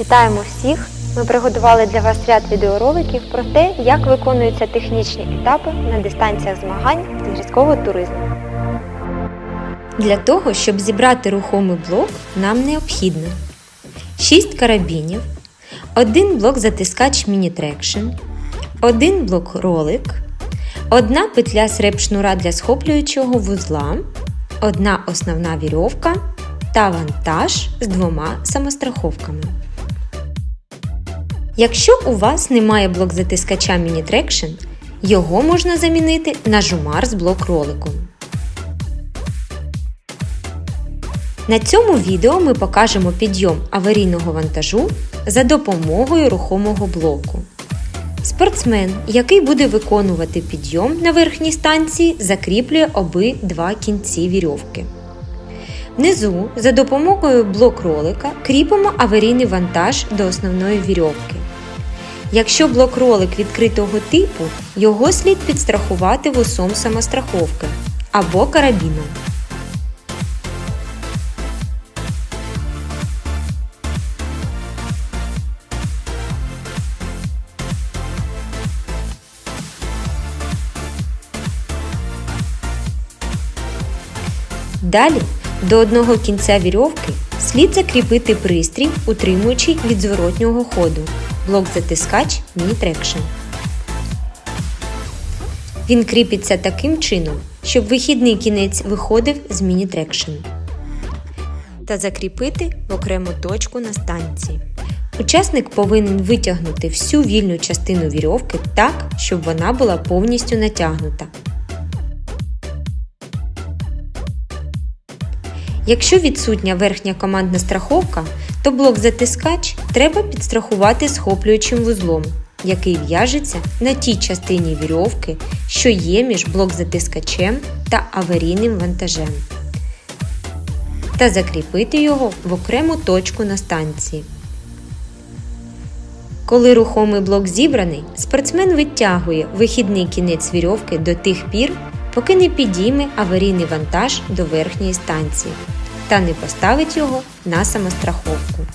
Вітаємо всіх! Ми приготували для вас ряд відеороликів про те, як виконуються технічні етапи на дистанціях змагань з гірського туризму. Для того, щоб зібрати рухомий блок, нам необхідно 6 карабінів, один блок затискач міні-трекшн, один блок ролик, одна петля з реп-шнура для схоплюючого вузла, одна основна вірьовка та вантаж з двома самостраховками. Якщо у вас немає блок затискача міні-трекшн, його можна замінити на жумар з блок роликом. На цьому відео ми покажемо підйом аварійного вантажу за допомогою рухомого блоку. Спортсмен, який буде виконувати підйом на верхній станції, закріплює обидва кінці вірьовки. Внизу за допомогою блок-ролика кріпимо аварійний вантаж до основної вірьовки. Якщо блок-ролик відкритого типу, його слід підстрахувати вусом самостраховки або карабіном. Далі до одного кінця вірьовки слід закріпити пристрій, утримуючий від зворотнього ходу блок затискач міні-трекшн. Він кріпиться таким чином, щоб вихідний кінець виходив з міні-трекшн. Та закріпити в окрему точку на станції. Учасник повинен витягнути всю вільну частину вірьовки так, щоб вона була повністю натягнута. Якщо відсутня верхня командна страховка, то блок затискач треба підстрахувати схоплюючим вузлом, який в'яжеться на тій частині вірьовки, що є між блок затискачем та аварійним вантажем, та закріпити його в окрему точку на станції. Коли рухомий блок зібраний, спортсмен витягує вихідний кінець вірьовки до тих пір, поки не підійме аварійний вантаж до верхньої станції та не поставить його на самостраховку.